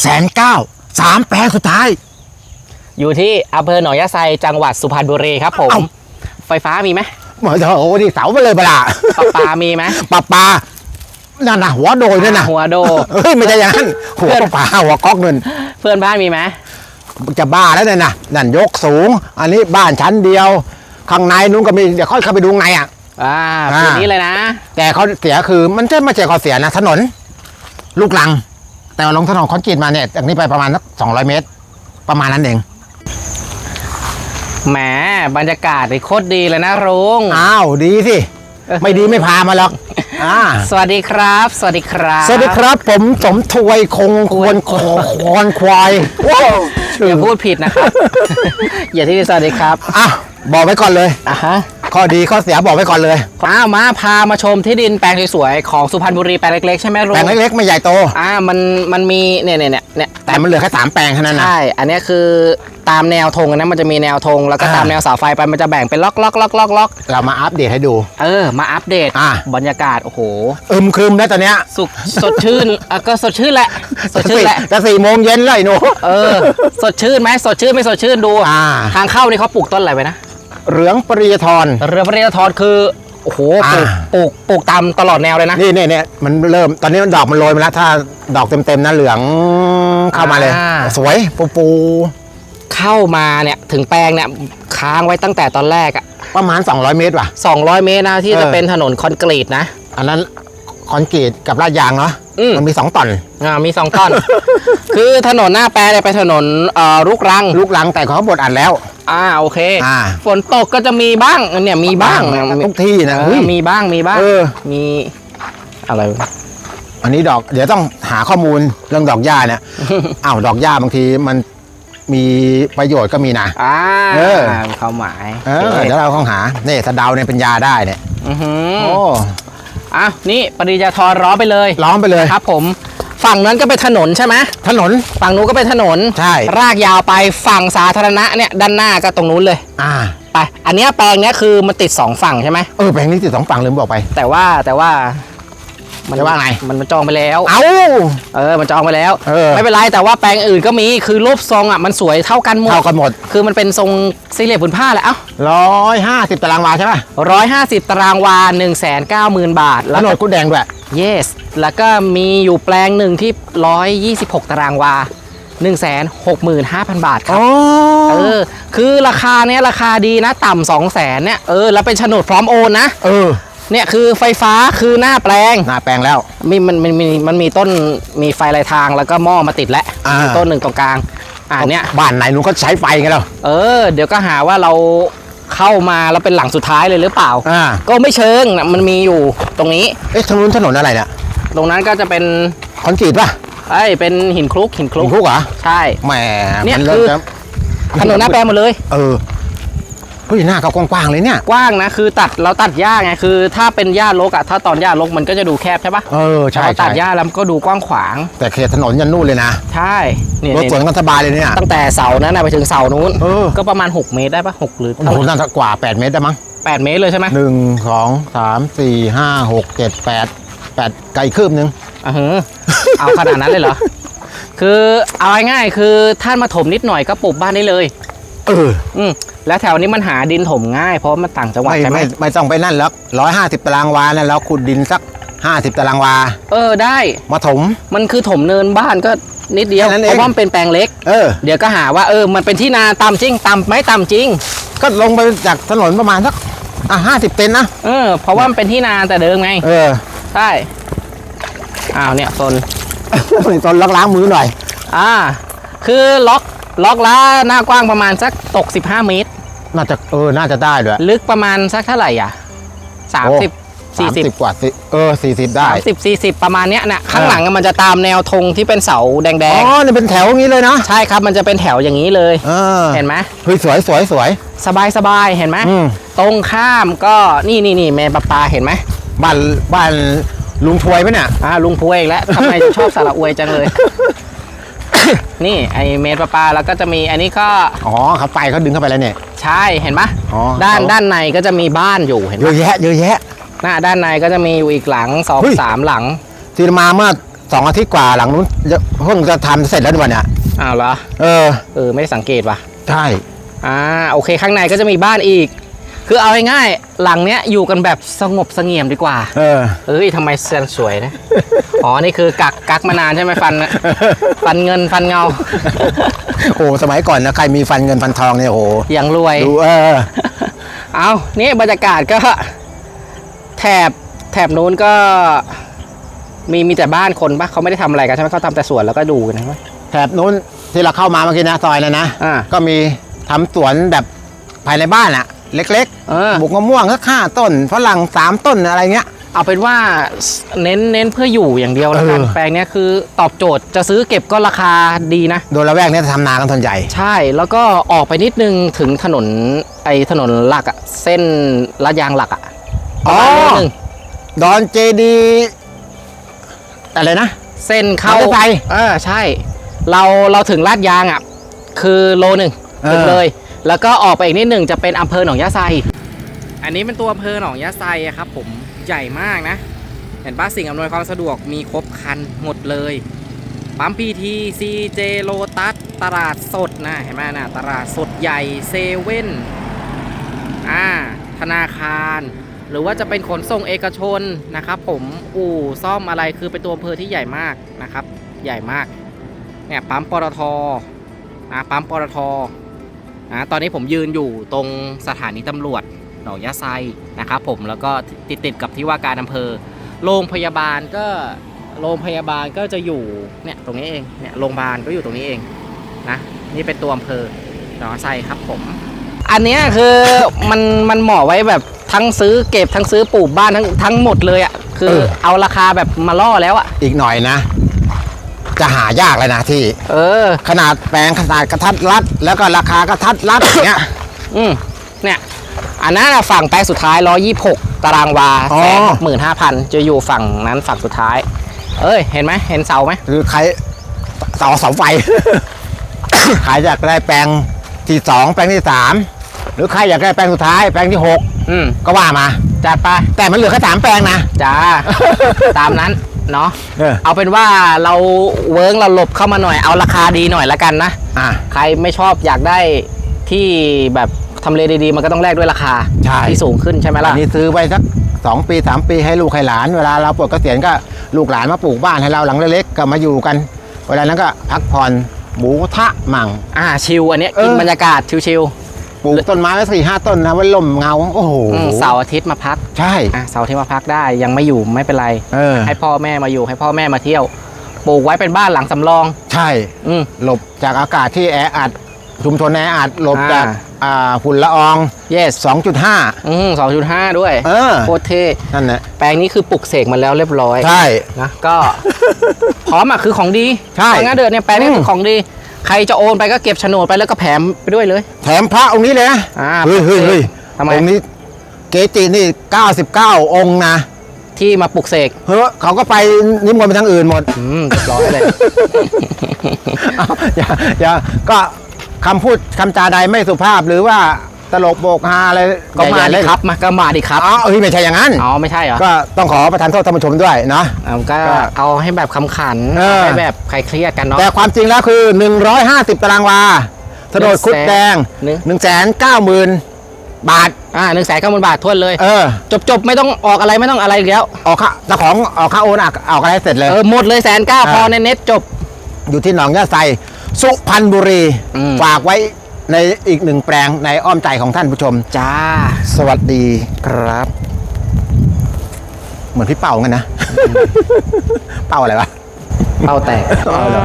แสนเก้าสามแปลงสุดท้าย อยู่ที่อำเภอหนองยะไซจังหวัดสุพรรณบุรีครับผม เอ้า ไฟฟ้ามีไหมเหมือนโอ้โหนี่เสาไปเลยเปล่าปลาปลามีไหมปลาปลานั่นนะหัวโดยด้วยนะหัวโด เฮ้ยไม่ใช่อย่างนั้นหัวปลาหัวก๊อกเงิน เพื่อนบ้านมีไหมจะบ้าแล้วเนี่ยนะนั่นยกสูง อันนี้บ้านชั้นเดียว ข้างในนู้นก็มีเดี๋ยวค่อยเข้าไปดูไงอะ อ่าอ่า คืนนี้เลยนะ แต่เขาเสียคือมันจะไม่ใช่ข้อเสียนะถนน ลูกลัง แต่ว่าลงถนนคอนกรีตมาเนี่ยจากนี้ไปประมาณสักสองร้อยเมตร ประมาณนั้นเองแหมบรรยากาศนี่โคตรดีเลยนะลุงอ้าวดีสิไม่ดีไม่พามาหรอกอ่าสวัสดีครับ สวัสดีครับ สวัสดีครับ ผมสมถวยคงควรคอคอนควายว้าวอย่าพูดผิดนะครับ อย่าที่สวัสดีครับอะบอกไว้ก่อนเลยอะฮะ ข้อดีข้อเสียบอกไว้ก่อนเลยอ้าวมาพามาชมที่ดินแปลงสวยๆของสุพรรณบุรีแปลงเล็กๆใช่ไหมลุงแปลงเล็กๆไม่ใหญ่โตอ่ามันมันมีเนี่ยเนี่ยเนี่ยเนี่ยแต่มันเหลือแค่สามแปลงเท่านั้นนะใช่อันเนี้ยคือตามแนวธงนะมันจะมีแนวธงแล้วก็อ่าตามแนวเสาไฟไปมันจะแบ่งเป็นล็อกล็อกล็อกล็อกล็อกเรามาอัปเดตให้ดู เออ มาอัปเดตอ่าบรรยากาศโอ้โหอึมครึมแล้วตอนเนี้ยสุขสดชื่นอะก็สดชื่นแหละสดชื่นแหละจะสี่โมงเย็นเลยหนูเออ สดชื่นไหมสดชื่นไม่สดชื่นดูอ่าทางเข้านี่เขาปลูกต้นอะไรไว้นะ เหลืองปริยทรเรือพระเรือทรคือโอ้โหปลูกอ่าปลูกปลูกตามตลอดแนวเลยนะนี่เนี่ยเนี่ยมันเริ่มตอนนี้มันดอกมันโรยมาแล้ว ถ้าดอกเต็มๆนะเหลืองเข้ามาเลยอ่าสวยปูปูเข้ามาเนี่ยถึงแปลงเนี่ยค้างไว้ตั้งแต่ตอนแรกอะประมาณ 200 เมตรว่ะ 200 เมตรนะที่เออจะเป็นถนนคอนกรีตนะ อันนั้น คอนกรีตกับลาดยางเนาะอืม มันมี2ตอนอ่ามีสองต้น คือถนนหน้าแปรเนี่ยเป็นถนนเอ่อลูกรังลูกลังแต่เขาบดอัดแล้ว อ่าโอเค อ่าฝนตกก็จะมีบ้างเนี่ยมีบ้างทุกที่นะเอเฮ้อยมีบ้างมีบ้างเออ มีอะไรวะ อันนี้ดอก เดี๋ยวต้องหาข้อมูลเรื่องดอกหญ้าเนี่ย อ้าวดอกหญ้าบางทีมันมีประโยชน์ก็มีนะ อ่าเออ มีความหมายเออ เดี๋ยวเราต้องหาเนี่ยสะเดาเนี่ยเป็นยาได้เนี่ย อือหือโอ้ อะนี่ปริญญาทรร้อไปเลยล้อมไปเลย ครับ ผม ฝั่งนั้นก็เป็นถนนใช่ไหมถนน ฝั่งนู้นก็เป็นถนนใช่ รากยาวไปฝั่งสาธารณะเนี่ยด้านหน้าก็ตรงนู้นเลยอ่า ไปอันเนี้ยแปลงเนี้ยคือมันติดสองฝั่งใช่ไหมเออแปลงนี้ติดสองฝั่งลืมบอกไป แต่ว่าแต่ว่า จะว่าไง มันมันจองไปแล้ว เอ้า เออ มันจองไปแล้ว เออ ไม่เป็นไร แต่ว่าแปลงอื่นก็มี คือรูปทรงอะ มันสวยเท่ากันหมด เท่ากันหมด คือมันเป็นทรงสี่เหลี่ยมผืนผ้าแหละ เอ้าร้อยห้าสิบตารางวาใช่ป่ะร้อยห้าสิบตารางวา1นึ่งแสนเก้าหมื่นบาทถแล้วนก็นกุดแดงด้วย yes แล้วก็มีอยู่แปลงหนึ่งที่ร้อยยี่สิบหกตารางวา1นึ่งแสนหกหมื่นห้าพันบาทครับเออ คือราคาเนี้ยราคาดีนะ ต่ำสองแสนเนี่ย เออ แล้วเป็นโฉนดพร้อมโอนนะ เออ เนี่ยคือไฟฟ้าคือหน้าแปลงหน้าแปลงแล้วมีมันมันมีมันมีต้นมีไฟลายทางแล้วก็หม้อมาติดแล้วอ่ามีมี ต้นหนึ่งตรงกลางอ่าเนี่ยบ้านไหนหนูก็ใช้ไฟกันแล้วเออ เดี๋ยวก็หาว่าเราเข้ามาแล้วเป็นหลังสุดท้ายเลยหรือเปล่า อ่าก็ไม่เชิงนะมันมีอยู่ตรงนี้ เอ๊ะถนนถนนอะไรเนี่ยตรงนั้นก็จะเป็นคอนกรีตป่ะไอ้ยเป็นหินคลุกหินคลุหิกนคุกเหรอใช่ แหมเนี่ยมัริ่มคือ จะถนนหน้าแปลงหมดเลย เออ เฮ้ยหน้าเขากว้างๆเลยเนี่ยกว้างนะคือตัดเราตัดหญ้าไงคือ ถ้าเป็นหญ้ารกอะถ้าตอนหญ้ารกมันก็จะดูแคบใช่ปะเออใช่เราตัใช่ดหญ้าแล้วมันก็ดูกว้างขวาง แต่เขตถนนยันนู่นเลยนะใช่เนี่ยรถเนี่ยสวนกันสบายเลยเนี่ย ตั้งแต่เสานั้นนะไปถึงเสานู้น เออ ก็ประมาณ 6 เมตรได้ปะ6หรือโอ้โหน่าจะกว่า 8 เมตรได้มั้ง8เมตรเลยใช่ไหมหนึ่งสองสามสี่ห้าหกเจ็ดแปดแปดไกลคืบนึง อ่าฮะเอาขนาดนั้นเลยเหรอ คือเอาง่ายๆคือท่านมาถมนิดหน่อยก็ปลูกบ้านได้เลย เออ อืมแล้วแถวนี้มันหาดินถมง่ายเพราะมันต่างจังหวัดไม่ใช่ไหมไม่ไม่ต้องไปนั่นแล้วร้อยห้าสิบตารางวานะแล้วขุดดินสักห้าสิบตารางวา เออได้ มาถม มันคือถมเนินบ้านก็นิดเดียวแค่นั้นเอง เพราะว่ามันเป็นแปลงเล็ก เออ เดี๋ยวก็หาว่าเออ มันเป็นที่นาต่ำจริงต่ำไหมต่ำจริง ก็ลงไปจากถนนประมาณสักอะห้าสิบเซนนะเออ เพราะว่ามันเป็นที่นาแต่เดิมไง เออใช่ อ้าวเนี่ยโซน ตอนล้างล้างมือหน่อย อ่า คือล็อก ล็อกล้าหน้ากว้างประมาณสักตก 15 เมตร น่าจะเออน่าจะได้ด้วยลึกประมาณสักเท่าไหร่อะโอ้30สามสิบ40 กว่าสิเออสี่สิบได้ 30 40 ประมาณเนี้ยนะข้างหลังอะมันจะตามแนวธงที่เป็นเสาแดอ๋งอนี่เป็นแถวอย่างนี้เลยนะๆ ใช่ครับมันจะเป็นแถวอย่างนี้เลย เออเห็นไหมเฮ้ยสวยสวยสวย สบายสบายๆเห็นไหมอืม ตรงข้ามก็นี่นี่นี่แม่ปลาปลาเห็นไหมบ้านบ้านลุงทวยไหมเนี่ย อ่าลุงพวยอีกแล้วทำไมชอบสระอวยจังเลย นี่ไอเมตรปลาปลาแล้วก็จะมีอันนี้ก็อ๋อเขาไปเขาดึงเข้าไปแล้วเนี่ย ใช่เห็นปะอ๋อด้านเขด้านในก็จะมีบ้านอยู่เห็นเยปะอะแยะเยอะแยะ หน้าด้านในก็จะมีอยู่อีกหลังสองเฮ้ย สามหลังที่มาเมื่อสองอาทิตย์กว่าหลังนู้นเพิ่งจะทำเสร็จแล้วนี่วันเนี่ยอ้าวเหรอเออ เออไม่ได้สังเกตว่ะใช่อ่าโอเคข้างในก็จะมีบ้านอีก คือเอาง่ายๆหลังเนี้ยอยู่กันแบบสงบเสงี่ยมดีกว่า เออ เอ้ยทำไมเซนสวยนะ อ๋อ นี่คือกักกักมานานใช่ไหมฟันน่ะฟันเงินฟันเงา โอ้สมัยก่อนนะใครมีฟันเงินฟันทองเนี่ยโอ้โหอย่างรวยดูเออเอานี่บรรยากาศก็แถบแถบนู้นก็ มีมีแต่บ้านคนปะเขาไม่ได้ทำอะไรกันใช่ไหมเขาทำแต่สวนแล้วก็ดูกันใช่ไหมแถบนู้นที่เราเข้ามาเมื่อกี้นะซอยนะนะอ่าก็มีทำสวนแบบภายในบ้านอะเล็กเออๆบุกมะม่วงสักห้าต้นฝรั่งสามต้นอะไรเงี้ย เอาเป็นว่าเน้นเน้นเพื่ออยู่อย่างเดียวแล้วกันเออ แปลงเนี้ยคือตอบโจทย์จะซื้อเก็บก็ราคาดีนะ โดยละแวกเนี้ทำนากันส่วนใหญ่ ใช่แล้วก็ออกไปนิดนึงถึงถนนไอ้ถนนหลักอะเส้นลาดยางหลักอะประมาณอ๋อนิดนึงดอนเจดีอะไรนะ เส้นเข้าเข้าไปเออใช่ เราเราถึงลาดยางอะคือโลหนึ่งเออ ถึงเลย แล้วก็ออกไปอีกนิดหนึ่งจะเป็นอำเภอหนองยะไซ อันนี้เป็นตัวอำเภอหนองยะไซอะครับผม ใหญ่มากนะ เห็นป้าสิ่งอำนวยความสะดวกมีครบครันหมดเลย ปั๊มพีทีซีเจโลตัส ตลาดสดนะ เห็นไหมนะตลาดสดใหญ่เซเว่นอ่าธนาคาร หรือว่าจะเป็นขนส่งเอกชนนะครับผมอู่ซ่อมอะไรคือเป็นตัวอำเภอที่ใหญ่มากนะครับ ใหญ่มากเนี่ยปั๊มปตทอ่าปั๊มปตทอ่าตอนนี้ผมยืนอยู่ตรงสถานีตำรวจ หนองยะไซนะครับผมแล้วก็ติดติดๆกับที่ว่าการอำเภอ โรงพยาบาลก็โรงพยาบาลก็จะอยู่เนี่ยตรงนี้เองเนี่ยโรงพยาบาลก็อยู่ตรงนี้เองนะนี่เป็นตัวอำเภอหนองยะไซครับผม อันเนี้ยคือมันมันเหมาะไว้แบบทั้งซื้อเก็บทั้งซื้อปลูกบ้านทั้งทั้งหมดเลยอะ่ะคือเออ เอาราคาแบบมาล่อแล้วอะ่ะ อีกหน่อยนะ จะหายากเลยนะที่ เออ ขนาดแปลงขนาดกระทัดรัด แล้วก็ราคากระทัดรัดอย่างเงี้ย อืมเนี่ย อันนั้นอะฝั่งแปลงสุดท้าย 126 ตารางวาอ๋อ แสนหกหมื่นห้าพันจะอยู่ฝั่งนั้นฝั่งสุดท้าย เอ้ย เห็นไหมเห็นเสาไหมคือใครเสาเสาไฟ ใครอยากได้แปลงที่สองแปลงที่สามหรือใครอยากได้แปลงสุดท้าย แปลงที่หกอืมก็ว่ามา จัดไปแต่มันเหลือแค่สามแปลงนะ จ้า ตามนั้นเนาะเออ เอาเป็นว่าเราเวิร์กเราหลบเข้ามาหน่อยเอาราคาดีหน่อยละกันนะ อะ ใครไม่ชอบอยากได้ที่แบบ ทำเลดีๆ มันก็ต้องแลกด้วยราคาใช่ ที่สูงขึ้นใช่ไหมอัล่ะนนี้ซื้อไว้สักสองปีสามปีให้ลูกให้หลาน เวลาเราปลดเกษียณก็ลูกหลานมาปลูกบ้านให้เราหลังเล็กๆก็มาอยู่กัน เวลานั้นก็พักผ่อนหมูกระทะหมั่ง อ่าชิลอันเนี้ยเออ กินบรรยากาศชิลปลูกต้นไม้ไว้สี่ห้าต้นนะไว้ล่มเงาโอ้โหๆอืมเสาร์อาทิตย์มาพักใช่ อะเสาร์อาทิตย์มาพักได้ยังไม่อยู่ไม่เป็นไร เออ ให้พ่อแม่มาอยู่ให้พ่อแม่มาเที่ยวปลูกไว้เป็นบ้านหลังสำรอง ใช่ อืมหลบจากอากาศที่แออัด ชุมชนแออัดหลบอ่าจากอ่าฝุ่นละออง yes 2.5 อืมสองจุดห้าด้วยเออ โคตรเท่นั่นแหละ แปลงนี้คือปลุกเสกมาแล้วเรียบร้อยใช่ นะก็ พร้อมอะคือของดีใช่เพราะงั้นเดือนเนี่ยแปลงนี้อืม คือของดี ใครจะโอนไปก็เก็บโฉนดไปแล้วก็แถมไปด้วยเลย แถมพระองค์นี้เลยนะอ่าเฮ้ยเฮ้ยเฮ้ยทำไม องค์นี้เกจินี่ 99 องค์นะที่มาปลุกเสกเฮ้ยเขาก็ไปนิมนต์ไปทางอื่นหมด อืมเรียบร้อยเลยเอาอย่าอย่าก็ คำพูดคำจาใดไม่สุภาพหรือว่าตลกโบกฮาอะไรก็ก็มามาดิเล่นครับมาก็มาดิครับอ๋อเฮ้ยไม่ใช่อย่างนั้นอ๋อไม่ใช่เหรอก็ต้องขอประทานโทษท่านผู้ชมด้วยเนาะเอาก็ก็เอาให้แบบคำขันเออให้แบบใครเครียดกันเนาะแต่ความจริงแล้วคือ 150 ตารางวาโฉนดคุดแดงหนึ่ง1 9 0 0 0 0บาทอ่าหนึ่งแสนเก้าหมื่นบาททวนเลยเออจบจบไม่ต้องออกอะไรไม่ต้องอะไรอีกแล้วออกค่าเจ้าของออกค่าโอนอะออกอะไรเสร็จเลยเออหมดเลยแสนเก้าอ่าพอในเน็ตจบอยู่ที่หนองยะไซ สุพรรณบุรี อืม ฝากไว้ในอีกหนึ่งแปลงในอ้อมใจของท่านผู้ชม จ้า สวัสดีครับ เหมือนพี่เป่ากันนะ เป่าอะไรวะ เป้าแตกเอาเหรอ